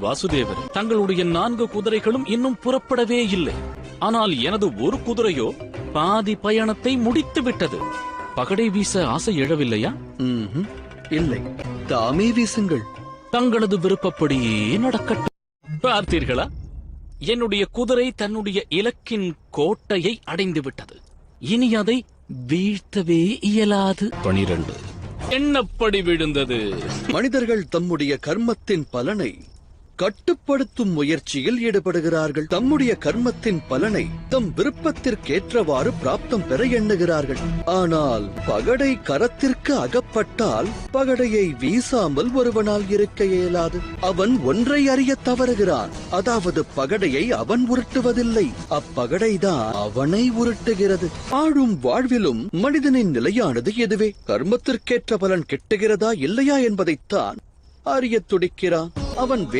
வாசுதேவர் தங்களுடைய நான்கு குதிரைகளும் இன்னும் புறப்படவே இல்லை. ஆனால் எனது ஒரு குதிரையோ பாதி பயணத்தை முடித்து விட்டது. பகடை வீச ஆசை எழவில்லையா. இல்லை. தாமே வீசுங்கள். தங்களது விருப்பப்படியே நடக்கட்டும். பார்த்தீர்களா? என்னுடைய குதிரை தன்னுடைய இலக்கின் கோட்டையை அடைந்து விட்டது. இனி அதை வீழ்த்தவே இயலாது. பனிரெண்டு. எண்ணப்படி விழுந்தது? மனிதர்கள் தம்முடைய கர்மத்தின் பலனை கட்டுப்படுத்தும் முயற்சியில் ஈடுபடுகிறார்கள். தம்முடைய கர்மத்தின் பலனை தம் விருப்பத்திற்கேற்றவாறு பிராப்தம் பெற எண்ணுகிறார்கள். ஆனால் பகடை கரத்திற்கு அகப்பட்டால் பகடையை வீசாமல் ஒருவனால் இருக்க இயலாது. அவன் ஒன்றை அறிய தவறுகிறான். அதாவது பகடையை அவன் உருட்டுவதில்லை. அப்பகடைதான் அவனை உருட்டுகிறது. ஆழும் வாழ்விலும் மனிதனின் நிலையானது எதுவே? கர்மத்திற்கேற்ற பலன் கிட்டுகிறதா இல்லையா என்பதைத்தான் அறியத் துடிக்கிறான். அவன் வே